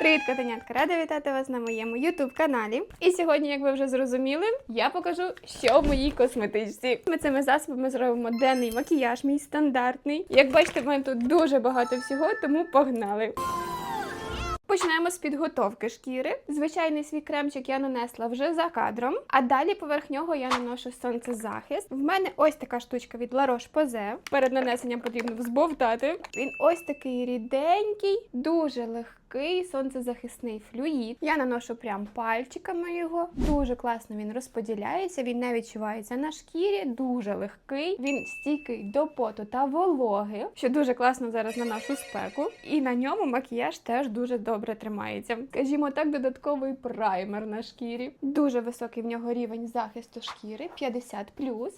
Привіт, котенятка! Рада вітати вас на моєму youtube каналі. І сьогодні, як ви вже зрозуміли, я покажу, що в моїй косметичці. Ми цими засобами зробимо денний макіяж, мій стандартний. Як бачите, в мене тут дуже багато всього, тому погнали. Почнемо з підготовки шкіри. Звичайний свій кремчик я нанесла вже за кадром, а далі поверх нього я наношу сонцезахист. В мене ось така штучка від La Roche-Posay. Перед нанесенням потрібно взбовтати. Він ось такий ріденький, дуже легкий сонцезахисний флюїд. Я наношу прям пальчиками його. Дуже класно він розподіляється, він не відчувається на шкірі, дуже легкий. Він стійкий до поту та вологи, що дуже класно зараз на нашу спеку. І на ньому макіяж теж дуже добре тримається. Скажімо так, додатковий праймер на шкірі. Дуже високий в нього рівень захисту шкіри 50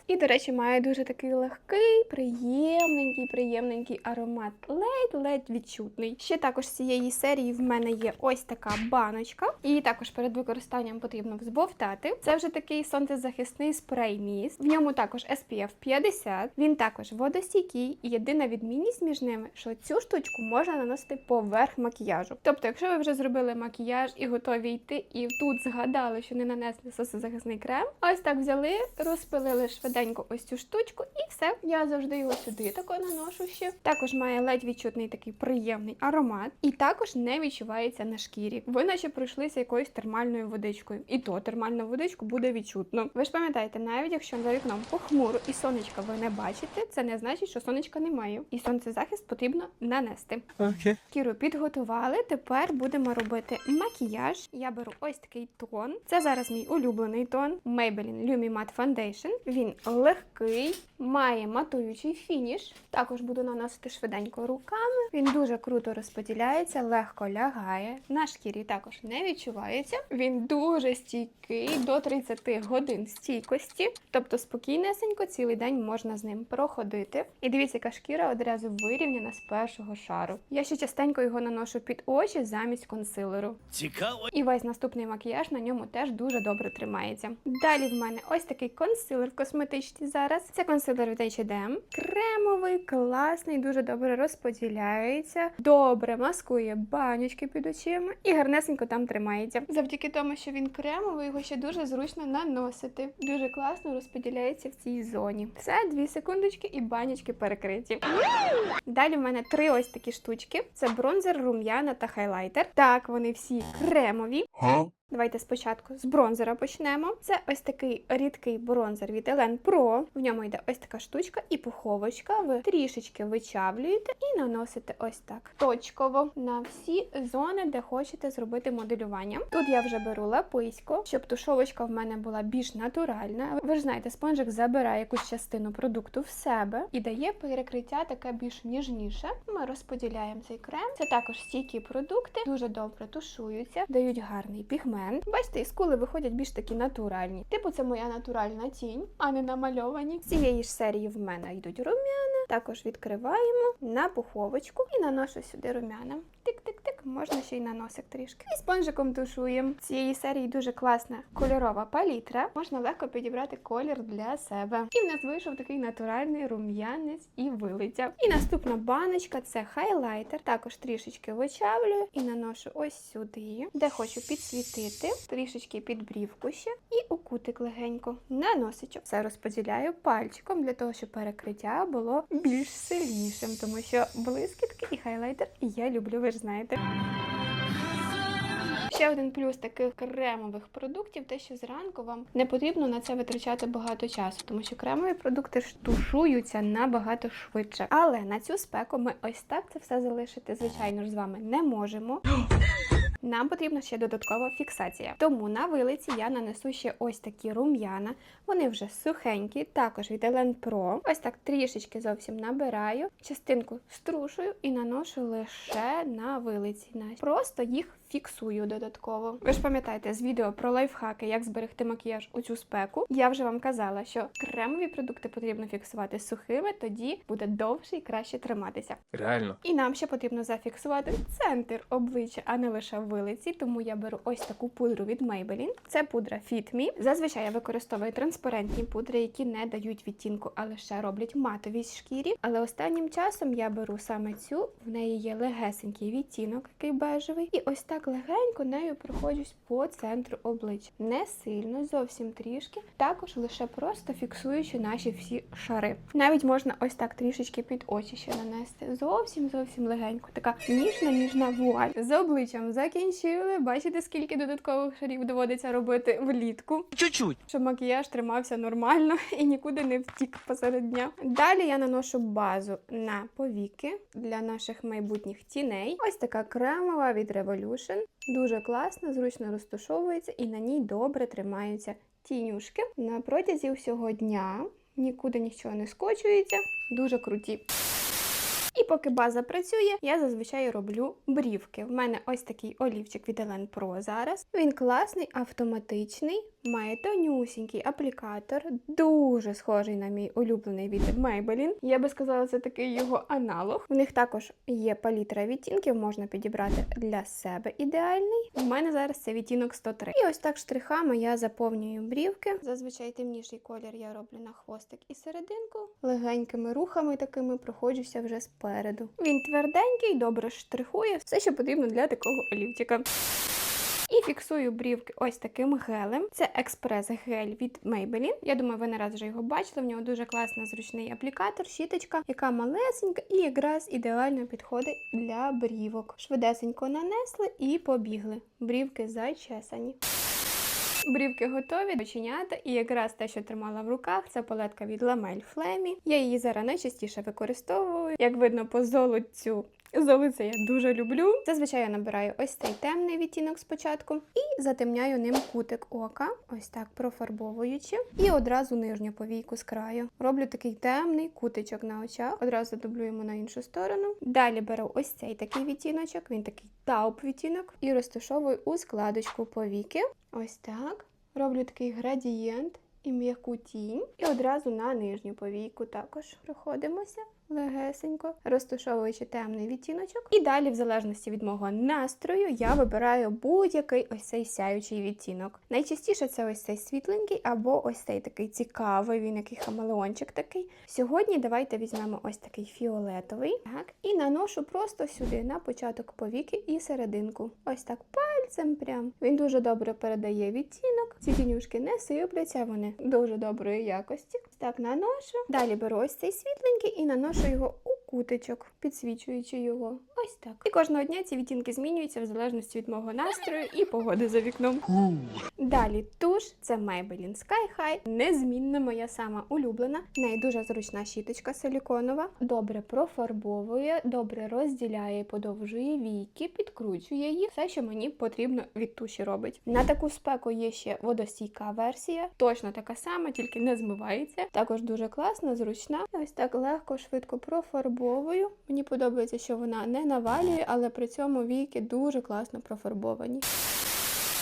І, до речі, має дуже такий легкий, приємненький, приємненький аромат. Ледь-ледь відчутний. Ще також з цієї серії в мене є ось така баночка. І також перед використанням потрібно взбовтати. Це вже такий сонцезахисний спрей міст. В ньому також SPF 50. Він також водостійкий. І єдина відмінність між ними, що цю штучку можна наносити поверх макіяжу. Тобто, якщо ви вже зробили макіяж і готові йти, і тут згадали, що не нанесли сонцезахисний крем, ось так взяли, розпилили швиденько ось цю штучку, і все. Я завжди його сюди тако наношу ще. Також має ледь відчутний такий приємний аромат, і також не відчувається на шкірі. Ви наче пройшлися якоюсь термальною водичкою. І то термальну водичку буде відчутно. Ви ж пам'ятаєте, навіть якщо за вікном похмуро і сонечка ви не бачите, це не значить, що сонечка немає. І сонцезахист потрібно нанести. Окей. Шкіру підготували. Тепер будемо робити макіяж. Я беру ось такий тон. Це зараз мій улюблений тон Maybelline Lumi Matte Foundation. Він легкий, має матуючий фініш. Також буду наносити швиденько руками. Він дуже круто розподіляється, легко лягає. На шкірі також не відчувається. Він дуже стійкий до 30 годин стійкості. Тобто спокійнесенько цілий день можна з ним проходити. І дивіться, яка шкіра одразу вирівняна з першого шару. Я ще частенько його наношу під очі замість консилеру. Цікаво. І весь наступний макіяж на ньому теж дуже добре тримається. Далі в мене ось такий консилер в косметичці зараз. Це консилер від H&M. Кремовий, класний, дуже добре розподіляється, добре маскує банючки під очима і гарнесенько там тримається. Завдяки тому, що він кремовий, його ще дуже зручно наносити. Дуже класно розподіляється в цій зоні. Все, дві секундочки і банічки перекриті. Далі в мене три ось такі штучки: це бронзер, рум'яна та хайлайтер. Так, вони всі кремові. Давайте спочатку з бронзера почнемо. Це ось такий рідкий бронзер від Елен Pro. В ньому йде ось така штучка і пуховочка. Ви трішечки вичавлюєте і наносите ось так точково на всі зони, де хочете зробити моделювання. Тут я вже беру лаписько, щоб тушовочка в мене була більш натуральна. Ви ж знаєте, спонжик забирає якусь частину продукту в себе і дає перекриття таке більш ніжніше. Ми розподіляємо цей крем. Це також стійкі продукти, дуже добре тушуються, дають гарний пігмент. Бачите, і скули виходять більш такі натуральні. Типу, це моя натуральна тінь, а не намальовані. Цієї ж серії в мене йдуть рум'яна. Також відкриваємо на пуховочку і наношу сюди рум'яна. Тик-тик-тик, можна ще й на носик трішки. І спонжиком тушуємо. Цієї серії дуже класна кольорова палітра. Можна легко підібрати колір для себе. І в нас вийшов такий натуральний рум'янець і вилиця. І наступна баночка це хайлайтер. Також трішечки вичавлюю і наношу ось сюди, де хочу підсвітити, трішечки під брівку ще і у кутик легенько на носичок. Все розподіляю пальчиком для того, щоб перекриття було більш сильнішим, тому що блискітки і хайлайтер я люблю, ви ж знаєте. Ще один плюс таких кремових продуктів, те, що зранку вам не потрібно на це витрачати багато часу, тому що кремові продукти штушуються набагато швидше. Але на цю спеку ми ось так це все залишити, звичайно ж, з вами не можемо. Нам потрібна ще додаткова фіксація. Тому на вилиці я нанесу ще ось такі рум'яна. Вони вже сухенькі, також від Елен Pro. Ось так трішечки зовсім набираю, частинку струшую і наношу лише на вилиці. Просто їх фіксую додатково. Ви ж пам'ятаєте з відео про лайфхаки, як зберегти макіяж у цю спеку. Я вже вам казала, що кремові продукти потрібно фіксувати сухими, тоді буде довше і краще триматися. Реально. І нам ще потрібно зафіксувати центр обличчя, а не лише вилиці, тому я беру ось таку пудру від Maybelline. Це пудра Fit Me. Зазвичай я використовую транспарентні пудри, які не дають відтінку, а лише роблять матовість шкірі. Але останнім часом я беру саме цю. В неї є легесенький відтінок, який бежевий. І ось так легенько нею проходжусь по центру обличчя. Не сильно, зовсім трішки. Також лише просто фіксуючи наші всі шари. Навіть можна ось так трішечки під очі ще нанести. Зовсім зовсім легенько. Така ніжна, ніжна вуаль. З обличчям закінчили. Бачите, скільки додаткових шарів доводиться робити влітку Чуть-чуть. щоб макіяж тримався нормально і нікуди не втік посеред дня. Далі я наношу базу на повіки для наших майбутніх тіней. Ось така кремова від Revolution. Дуже класна, зручно розташовується і на ній добре тримаються тінюшки на протязі всього дня. Нікуди нічого не скочується. Дуже круті. І поки база працює, я зазвичай роблю брівки. В мене ось такий олівчик від Елен Pro зараз. Він класний, автоматичний, має тонюсінький аплікатор, дуже схожий на мій улюблений від Maybelline. Я би сказала, це такий його аналог. У них також є палітра відтінків, можна підібрати для себе ідеальний. У мене зараз це відтінок 103. І ось так штрихами я заповнюю брівки. Зазвичай темніший колір я роблю на хвостик і серединку. Легенькими рухами такими проходжуся вже спереду. Він тверденький, добре штрихує, все, що потрібно для такого олівчика. І фіксую брівки ось таким гелем. Це експрес-гель від Maybelline. Я думаю, ви не раз вже його бачили. В нього дуже класний зручний аплікатор, щіточка, яка малесенька і якраз ідеально підходить для брівок. Швидесенько нанесли і побігли. Брівки зачесані. Брівки готові дочиняти, і якраз те, що тримала в руках, це палетка від Lamel Flammy. Я її зараз найчастіше використовую. Як видно по золотцю, золоце я дуже люблю. Зазвичай я набираю ось цей темний відтінок спочатку і затемняю ним кутик ока, ось так профарбовуючи, і одразу нижню повійку з краю. Роблю такий темний кутичок на очах, одразу дублюємо на іншу сторону. Далі беру ось цей такий відтіночок, він такий тауп відтінок, і розташовую у складочку повіки. Ось так. Роблю такий градієнт і м'яку тінь. І одразу на нижню повійку також проходимося легесенько, розташовуючи темний відтіночок. І далі, в залежності від мого настрою, я вибираю будь-який ось цей сяючий відтінок. Найчастіше це ось цей світленький або ось цей такий цікавий, він який хамелеончик такий. Сьогодні давайте візьмемо ось такий фіолетовий. Так, і наношу просто сюди на початок повіки і серединку. Ось так пальцем прям. Він дуже добре передає відтінок. Ці тінюшки не сипляться, вони дуже доброї якості. Так наношу. Далі беру ось цей світленький і наношу його у кутичок, підсвічуючи його. Ось так. І кожного дня ці відтінки змінюються в залежності від мого настрою і погоди за вікном. Далі туш це Maybelline Sky High. Незмінна моя сама улюблена. В неї дуже зручна щіточка силіконова, добре профарбовує, добре розділяє подовжує війки, підкручує їх. Все, що мені потрібно від туші робить. На таку спеку є ще водостійка версія, точно така сама, тільки не змивається. Також дуже класна, зручна. Ось так легко, швидко профарбовую. Мені подобається, що вона не навалює, але при цьому війки дуже класно профарбовані.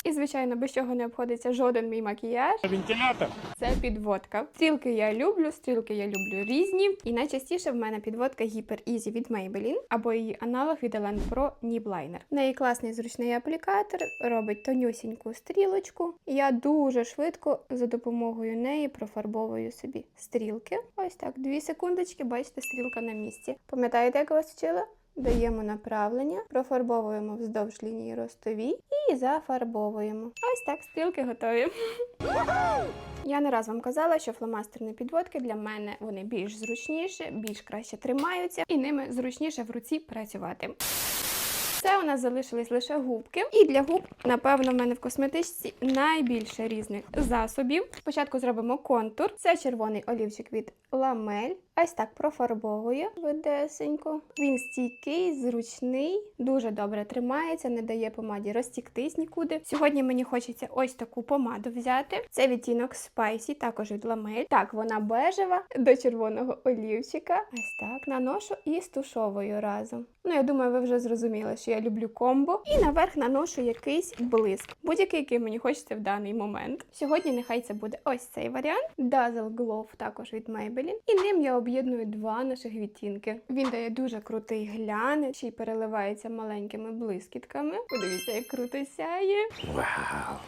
І, звичайно, без чого не обходиться жоден мій макіяж. Вентилятор. Це підводка. Стрілки я люблю, стрілки я люблю різні. І найчастіше в мене підводка Hyper Easy від Maybelline або її аналог від Elen Pro Nib Liner. В неї класний зручний аплікатор, робить тонюсіньку стрілочку. Я дуже швидко за допомогою неї профарбовую собі стрілки. Ось так, дві секундочки, бачите, стрілка на місці. Пам'ятаєте, як я вас вчила? Даємо направлення, профарбовуємо вздовж лінії ростові і зафарбовуємо. Ось так, стрілки готові. Я не раз вам казала, що фломастерні підводки для мене вони більш зручніші, більш краще тримаються, і ними зручніше в руці працювати. Це у нас залишились лише губки. І для губ, напевно, в мене в косметичці найбільше різних засобів. Спочатку зробимо контур. Це червоний олівчик від ламель. Ось так профарбовує видесенько. Він стійкий, зручний, дуже добре тримається, не дає помаді розтіктись нікуди. Сьогодні мені хочеться ось таку помаду взяти. Це відтінок Spicy, також від ламель. Так, вона бежева до червоного олівчика. Ось так наношу і стушовую разом. Ну, я думаю, ви вже зрозуміли, що я люблю комбо. І наверх наношу якийсь блиск, будь-який, який мені хочеться в даний момент. Сьогодні нехай це буде ось цей варіант. Dazzle Glow також від Maybelline. І ним я об'єдную об'єднує два наших відтінки. Він дає дуже крутий глянець, ще й переливається маленькими блискітками. Подивіться, як круто сяє.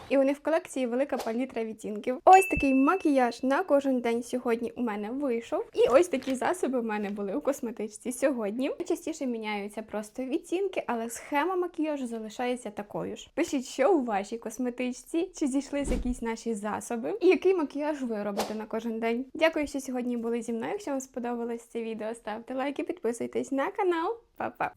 І у них в колекції велика палітра відтінків. Ось такий макіяж на кожен день сьогодні у мене вийшов. І ось такі засоби у мене були у косметичці сьогодні. Частіше міняються просто відтінки, але схема макіяжу залишається такою ж. Пишіть, що у вашій косметичці, чи зійшлись якісь наші засоби, і який макіяж ви робите на кожен день. Дякую, що сьогодні були зі мною. Якщо вам сподобалось це відео, ставте лайки, підписуйтесь на канал. Па-па!